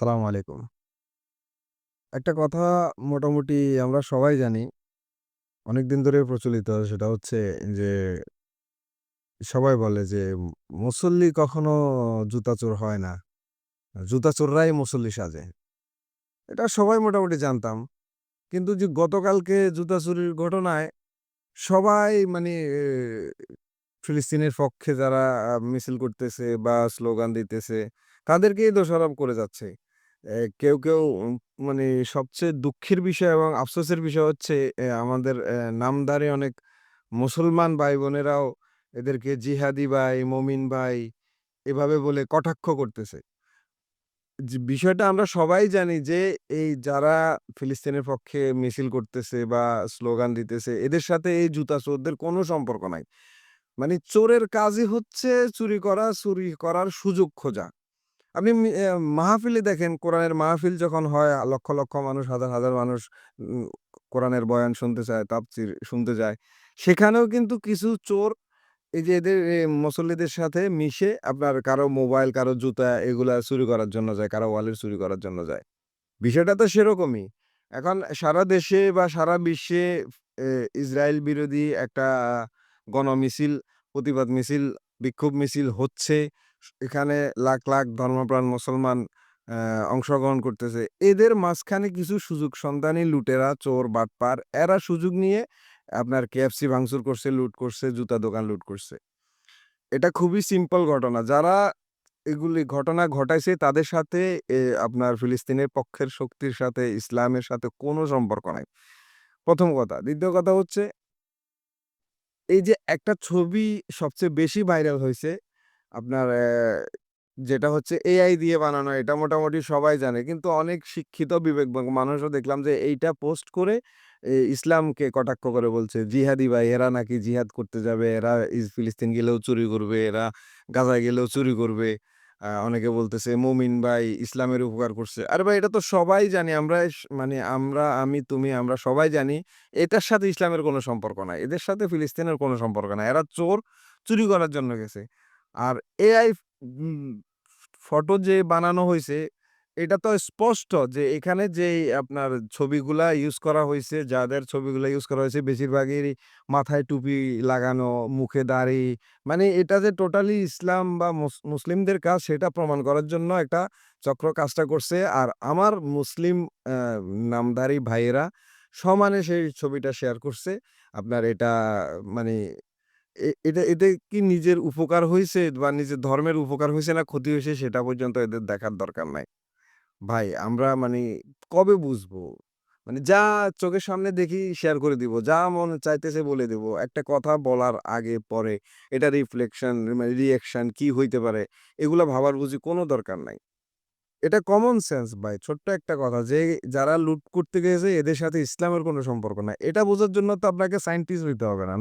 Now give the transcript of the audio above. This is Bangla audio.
সালাম আলাইকুম। একটা কথা মোটামুটি আমরা সবাই জানি। অনেক দিন ধরে প্রচলিত, সেটা হচ্ছে যে, সবাই বলে যে, মুসল্লি কখনো জুতা চোর হয় না। জুতা চোররাই মুসল্লি সাজে। এটা সবাই মোটামুটি জানতাম। কিন্তু যে গতকালকে জুতা চুরির ঘটনায় সবাই মানে ফিলিস্তিনের পক্ষে যারা মিছিল করতেছে বা স্লোগান দিতেছে, তাদেরকেই দোষারোপ করে যাচ্ছে। কেউ, কেউ মানে সবচেয়ে দুঃখের বিষয় এবং আফসোসের বিষয় হচ্ছে আমাদের এ নামধারী অনেক মুসলমান ভাই-বোনেরাও এদেরকে জিহাদি ভাই, মমিন ভাই এভাবে বলে কটাক্ষ করতেছে। বিষয়টা আমরা সবাই জানি যে এই যারা ফিলিস্তিনের পক্ষে মিছিল করতেছে বা স্লোগান দিতেছে এদের সাথে এই জুতা চোরদের কোনো সম্পর্ক নাই। মানে চোরের কাজই হচ্ছে চুরি করা, চুরি করার সুযোগ খোঁজা। আপনি মাহফিলে দেখেন কোরআনের মাহফিল যখন হয় লক্ষ, লক্ষ মানুষ হাজার, হাজার মানুষ কোরআনের বয়ান শুনতে চায়, তাফসীর শুনতে যায়। সেখানেও কিন্তু কিছু চোর এই যে এদের মুসল্লিদের সাথে মিশে আপনার কারও মোবাইল, কারও জুতা এগুলা চুরি করার জন্য যায়, কারও ওয়ালেট চুরি করার জন্য যায়। বিষয়টা তো সেরকমই। এখন সারা দেশে বা সারা বিশ্বে ইসরায়েল বিরোধী একটা গণমিছিল, প্রতিবাদ মিছিল, বিক্ষোভ মিছিল হচ্ছে। এখানে লাখ, লাখ ধর্মপ্রাণ মুসলমান অংশগ্রহণ করতেছে। এদের মাঝখানে কিছু সুযোগ সন্ধানী লুটেরা, চোর, বাটপার এরা সুযোগ নিয়ে আপনার কেএফসি ভাঙচুর করছে, লুট করছে, জুতা দোকান লুট করছে। এটা খুবই সিম্পল ঘটনা। যারা এগুলি ঘটনা ঘটাইছে তাদের সাথে আপনার ফিলিস্তিনের পক্ষের শক্তির সাথে, ইসলামের সাথে কোনো সম্পর্ক নাই। প্রথম কথা। দ্বিতীয় কথা হচ্ছে এই যে একটা ছবি সবচেয়ে বেশি ভাইরাল হইছে আপনার যেটা হচ্ছে এআই দিয়ে বানানো এটা মোটামুটি সবাই জানে। কিন্তু অনেক শিক্ষিত বিবেকবান মানুষও দেখলাম যে এইটা পোস্ট করে ইসলামকে কটাক্ষ করে বলছে, জিহাদি ভাই এরা নাকি জিহাদ করতে যাবে, এরা ফিলিস্তিন গেলেও চুরি করবে, এরা গাজায় গেলেও চুরি করবে। অনেকে বলতেছে মুমিন ভাই ইসলামের উপকার করছে। আরে ভাই এটা তো সবাই জানি আমরা মানে আমরা, আমি, তুমি আমরা সবাই জানি এটার সাথে ইসলামের কোনো সম্পর্ক নাই। এদের সাথে ফিলিস্তিনের কোনো সম্পর্ক নাই। এরা চোর, চুরি করার জন্য গেছে। আর এআই ফটো যে বানানো হয়েছে এটা তো স্পষ্ট যে এখানে যেই আপনার ছবিগুলা ইউজ করা হয়েছে যাদের ছবিগুলা ইউজ করা হয়েছে বেশিরভাগেরই মাথায় টুপি লাগানো, মুখে দাড়ি। মানে এটা যে টোটালি ইসলাম বা মুস মুসলিমদের কাজ সেটা প্রমাণ করার জন্য একটা চক্র কাজটা করছে। আর আমার মুসলিম নামধারী ভাইয়েরা সমানে সেই ছবিটা শেয়ার করছে। আপনার এটা মানে এ, এটা এতে কি নিজের উপকার হইছে বা নিজের ধর্মের উপকার হইছে না ক্ষতি হইছে সেটা পর্যন্ত এদের দেখার দরকার নাই। ভাই, আমরা মানে কবে বুঝব? মানে যা চোখের সামনে দেখি শেয়ার করে দিব। যা মনে চাইতেছে বলে দিব। একটা কথা বলার আগে, পরে এটা রিফ্লেকশন মানে রিঅ্যাকশন কি হইতে পারে, এগুলা ভাবার বুঝি কোনো দরকার নাই। এটা কমন সেন্স ভাই। ছোট্ট একটা কথা যে যারা লুট করতে গেছে এদের সাথে ইসলামের কোনো সম্পর্ক নাই। এটা বোঝার জন্য তো আপনাকে সায়েন্টিস্ট হইতে হবে না?